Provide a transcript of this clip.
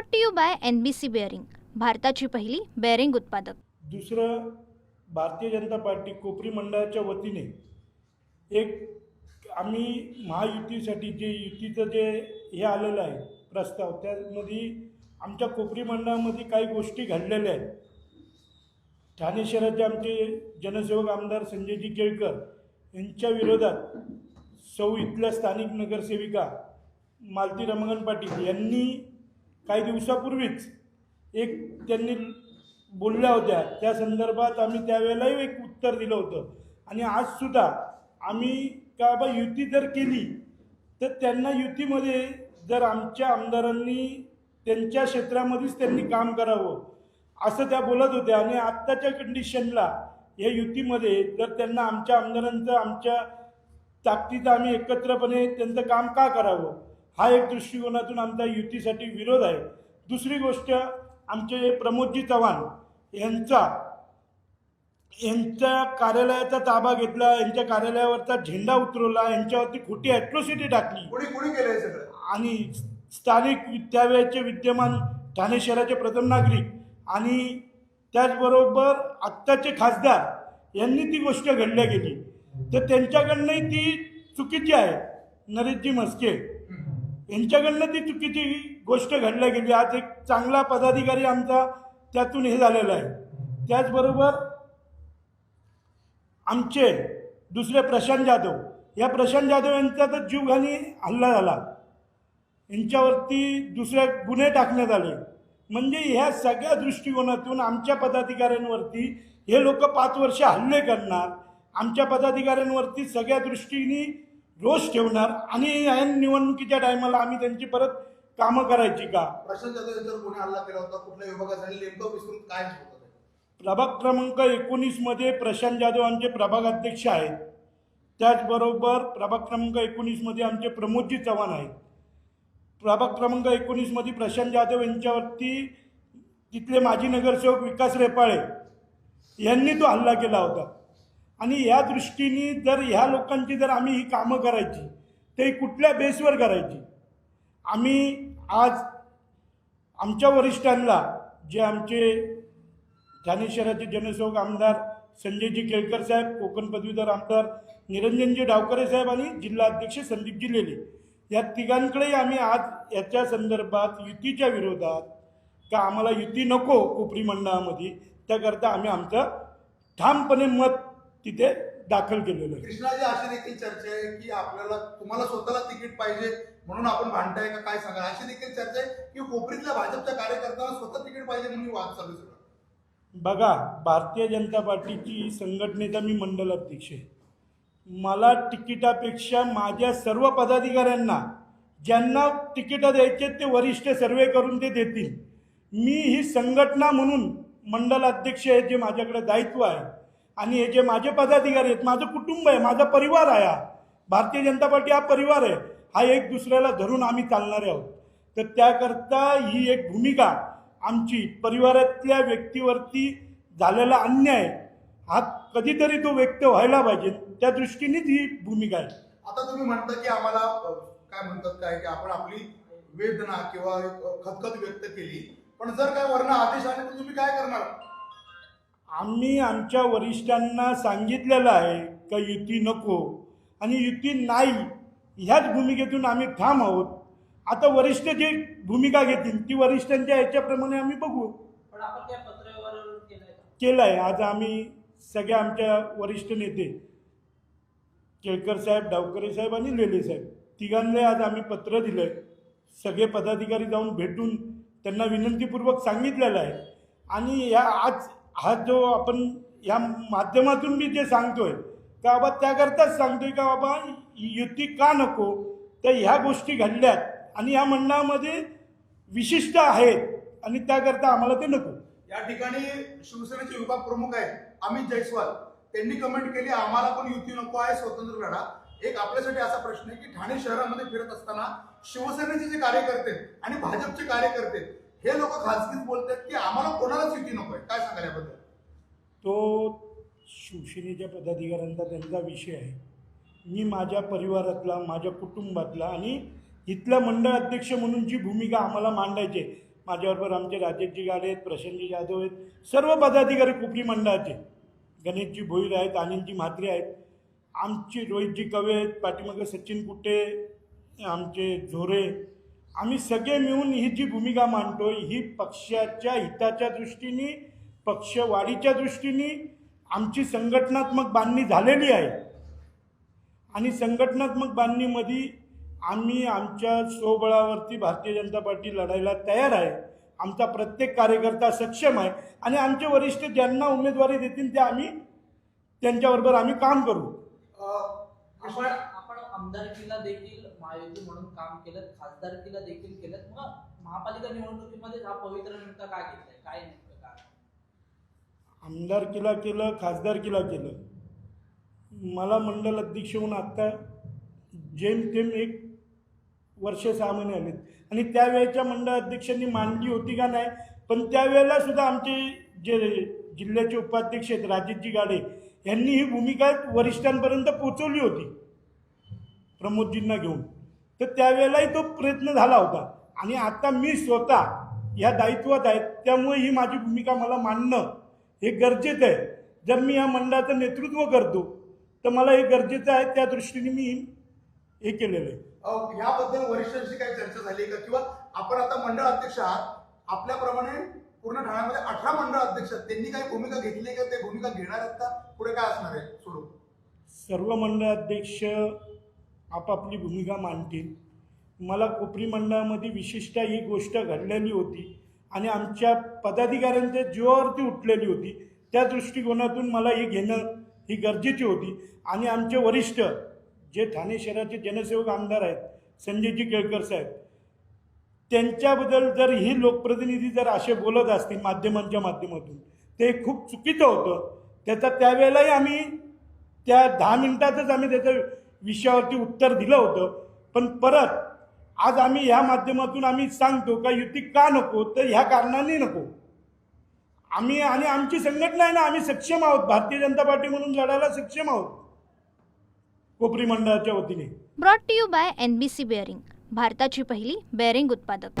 Brought to you by N B C bearing भारताची पहिली bearing उत्पादक. दुसरं भारतीय जनता पार्टी कोपरी मंडळाच्या वतीने एक आम्ही महायुतीसाठी जे युतीचं जे हे आलेलं आहे प्रस्ताव त्यामध्ये आमच्या कोपरी मंडळामध्ये काही गोष्टी घडलेल्या आहेत. ठाणे शहराचे आमचे जनसेवक आमदार संजयजी केळकर यांच्या विरोधात सौ इथल्या स्थानिक नगरसेविका मालती रमगन पाटील यांनी काही दिवसापूर्वीच एक त्यांनी बोलल्या होत्या. त्या संदर्भात आम्ही त्यावेळेलाही एक उत्तर दिलं होतं. आणि आजसुद्धा आम्ही का बा युती जर केली तर त्यांना युतीमध्ये जर आमच्या आमदारांनी त्यांच्या क्षेत्रामध्येच त्यांनी काम करावं असं त्या बोलत होत्या. आणि आत्ताच्या कंडिशनला या युतीमध्ये जर त्यांना आमच्या आमदारांचं आमच्या ताकदीचं आम्ही एकत्रपणे त्यांचं काम का करावं? हा एक दृष्टिकोनातून आमचा युतीसाठी विरोध आहे. दुसरी गोष्ट आमचे प्रमोदजी चव्हाण यांचा यांच्या कार्यालयाचा ताबा घेतला यांच्या कार्यालयावरचा झेंडा उतरवला यांच्यावरती खोटी ॲट्रॉसिटी टाकली. आणि स्थानिक त्यावेळेचे विद्यमान ठाणे शहराचे प्रथम नागरिक आणि त्याचबरोबर आत्ताचे खासदार यांनी ती गोष्ट घडल्या गेली. तर त्यांच्याकडनंही ती चुकीची आहे. नरेशजी म्हस्के. यांच्याकडनं ती चुकीची गोष्ट घडल्या गेली आज एक चांगला पदाधिकारी आमचा त्यातून हे झालेला आहे. त्याचबरोबर आमचे दुसरे प्रशांत जाधव या प्रशांत जाधव यांचा तर जीवघाणी हल्ला झाला. यांच्यावरती दुसरे गुन्हे टाकण्यात आले. म्हणजे ह्या सगळ्या दृष्टिकोनातून आमच्या पदाधिकाऱ्यांवरती हे लोक पाच वर्ष हल्ले करणार. आमच्या पदाधिकाऱ्यांवरती सगळ्या दृष्टीने रोष ठेवणार आणि या निवडणुकीच्या टायमाला आम्ही त्यांची परत कामं करायची का? प्रशांत जाधव यांच्यावर कोणी हल्ला केला होता? कुठल्या विभागात आणि नेमकं विसरून काय होतं ते? प्रभाग क्रमांक एकोणीसमध्ये प्रशांत जाधव आमचे प्रभाग अध्यक्ष आहेत. त्याचबरोबर प्रभाग क्रमांक एकोणीसमध्ये आमचे प्रमोदजी चव्हाण आहेत. प्रभाग क्रमांक एकोणीसमध्ये प्रशांत जाधव यांच्यावरती तिथले माजी नगरसेवक विकास रेपाळे यांनी तो हल्ला केला होता. आणि या दृष्टीने जर ह्या लोकांची जर आम्ही ही कामं करायची ते कुठल्या बेसवर करायची? आम्ही आज आमच्या वरिष्ठांना जे आमचे ठाणे शहराचे जनसेवक आमदार संजयजी केळकर साहेब कोकण पदवीधर आमदार निरंजनजी डावकरे साहेब आणि जिल्हा अध्यक्ष संदीपजी लेले या तिघांकडेही आम्ही आज याच्या संदर्भात युतीच्या विरोधात का आम्हाला युती नको कोपरी मंडळामध्ये त्याकरता आम्ही आमचं ठामपणे मत तिथे दाखल केलेलं आहे. कृष्णाजी अशी देखील चर्चा आहे की आपल्याला तुम्हाला स्वतःला तिकीट पाहिजे म्हणून आपण भांडताय का काय सांगा अशी देखील चर्चा आहे की कोपरीतल्या भाजपच्या कार्यकर्त्यांना स्वतः तिकीट पाहिजे म्हणून वाद चालू सगळं. बघा भारतीय जनता पार्टीची संघटनेचा मी मंडल अध्यक्ष आहे. मला तिकिटापेक्षा माझ्या सर्व पदाधिकाऱ्यांना ज्यांना तिकीटं द्यायचे ते वरिष्ठ सर्वे करून ते देतील. मी ही संघटना म्हणून मंडल अध्यक्ष आहे जे माझ्याकडे दायित्व आहे. आणि हे जे माझे पदाधिकारी आहेत माझं कुटुंब आहे माझा परिवार आहे हा. भारतीय जनता पार्टी हा परिवार आहे. हा एक दुसऱ्याला धरून आम्ही चालणारे आहोत. तर त्याकरता ही एक भूमिका आमची परिवारातल्या व्यक्तीवरती झालेला अन्याय हा कधीतरी तो व्यक्त व्हायला पाहिजे त्या दृष्टीनेच ही भूमिका आहे. आता तुम्ही म्हणता की आम्हाला काय म्हणतात काय की आपण आपली वेदना किंवा एक, खतखत व्यक्त केली. पण जर काय वर्ण आदेश आले तर तुम्ही काय करणार? आम्ही आमच्या वरिष्ठांना सांगितलेलं आहे का युती नको आणि युती नाही ह्याच भूमिकेतून आम्ही ठाम आहोत. आता वरिष्ठ जे भूमिका घेतील ती वरिष्ठांच्या ह्याच्याप्रमाणे आम्ही बघू. केलं आहे आज आम्ही सगळ्या आमच्या वरिष्ठ नेते केळकर साहेब डावकरे साहेब आणि लेले साहेब तिघांना आज आम्ही पत्र दिलं आहे सगळे पदाधिकारी जाऊन भेटून त्यांना विनंतीपूर्वक सांगितलेलं आहे. आणि या आज हा जो आपण या माध्यमातून मी जे सांगतोय का बाबा त्याकरताच सांगतोय का बाबा युती का नको? तर ह्या गोष्टी घडल्यात आणि या मंडळामध्ये विशिष्ट आहेत आणि त्याकरता आम्हाला ते नको. या ठिकाणी शिवसेनेचे विभाग प्रमुख आहेत अमित जयस्वाल. त्यांनी कमेंट केली आम्हाला पण युती नको आहे स्वतंत्र लढा. एक आपल्यासाठी असा प्रश्न आहे की ठाणे शहरामध्ये फिरत असताना शिवसेनेचे जे कार्यकर्ते आणि भाजपचे कार्यकर्ते हे लोक खासगीच बोलतात की आम्हाला कोणालाच युती नको आहे काय सांगाल याबद्दल? तो शिवसेनेच्या पदाधिकाऱ्यांचा त्यांचा विषय आहे. मी माझ्या परिवारातला माझ्या कुटुंबातला आणि इथल्या मंडळ अध्यक्ष म्हणून जी भूमिका आम्हाला मांडायची आहे, माझ्याबरोबर आमचे राजेशजी गाडे आहेत प्रशांतजी जाधव आहेत सर्व पदाधिकारी कुपरी मंडळाचे गणेशजी भोईर आहेत आनंदजी म्हात्रे आहेत. आमची रोहितजी कवे आहेत पाठीमागे सचिन कुटे आमचे झोरे आम्ही सगळे मिळून ही जी भूमिका मांडतो ही पक्षाच्या हिताच्या दृष्टीने पक्षवाढीच्या दृष्टीने आमची संघटनात्मक बांधणी झालेली आहे. आणि संघटनात्मक बांधणीमध्ये आम्ही आमच्या स्वबळावरती भारतीय जनता पार्टी लढायला तयार आहे. आमचा प्रत्येक कार्यकर्ता सक्षम आहे. आणि आमचे वरिष्ठ ज्यांना उमेदवारी देतील ते आम्ही त्यांच्याबरोबर आम्ही काम करू. आपण आमदारकीला देखील महायुती म्हणून काम केलं खासदारकीला देखील केलं. मग महापालिका निवडणुकीमध्ये हा पवित्र नेमका काय घेतलाय? काय नेमकं काय आमदारकीला केलं खासदारकीला केलं. मला मंडल अध्यक्ष होऊन आत्ता जेमतेम एक वर्ष सहा महिने आलेत. आणि त्यावेळेच्या मंडळ अध्यक्षांनी मांडली होती का नाही पण त्यावेळेला सुद्धा आमचे जे जिल्ह्याचे उपाध्यक्ष आहेत राजेशजी गाडे यांनी ही भूमिका वरिष्ठांपर्यंत पोचवली होती. प्रमोदजींना घेऊन. तर त्यावेळेलाही तो प्रयत्न झाला होता. आणि आता मी स्वतः या दायित्वात आहे त्यामुळे ही माझी भूमिका मला मांडणं हे गरजेचं आहे. जर मी या मंडळाचं नेतृत्व करतो तर मला हे गरजेचं आहे त्या दृष्टीने मी हे केलेलं आहे. याबद्दल वरिष्ठांशी काही चर्चा झाली का? किंवा आपण आता मंडळ अध्यक्ष आहात आपल्याप्रमाणे पूर्ण ठाण्यामध्ये अठरा मंडळ अध्यक्ष आहेत. त्यांनी काही भूमिका घेतली आहे का? ते भूमिका घेणार आहेत का? पुढे काय असणार आहे? स्वरूप सर्व मंडळ अध्यक्ष आपापली भूमिका मांडतील. मला कोपरी मंडळामध्ये विशिष्ट ही गोष्ट घडलेली होती आणि आमच्या पदाधिकाऱ्यांच्या जीवावरती उठलेली होती. त्या दृष्टिकोनातून मला हे घेणं ही गरजेची होती. आणि आमचे वरिष्ठ जे ठाणे शहराचे जनसेवक आमदार आहेत संजयजी केळकर साहेब त्यांच्याबद्दल जर ही लोकप्रतिनिधी जर असे बोलत असतील माध्यमांच्या माध्यमातून ते खूप चुकीचं होतं. त्याचा त्यावेळेलाही आम्ही त्या दहा मिनिटातच आम्ही त्याचं विषयावरती उत्तर दिलं होतं. पण परत आज आम्ही ह्या माध्यमातून आम्ही सांगतो का युती का नको? तर ह्या कारणाने नको. आम्ही आणि आमची संघटना आहे ना आम्ही सक्षम आहोत. भारतीय जनता पार्टी म्हणून लढायला सक्षम आहोत. कोपरी मंडळाच्या वतीने. Brought to you by N B C bearing भारताची पहिली बेअरिंग उत्पादक.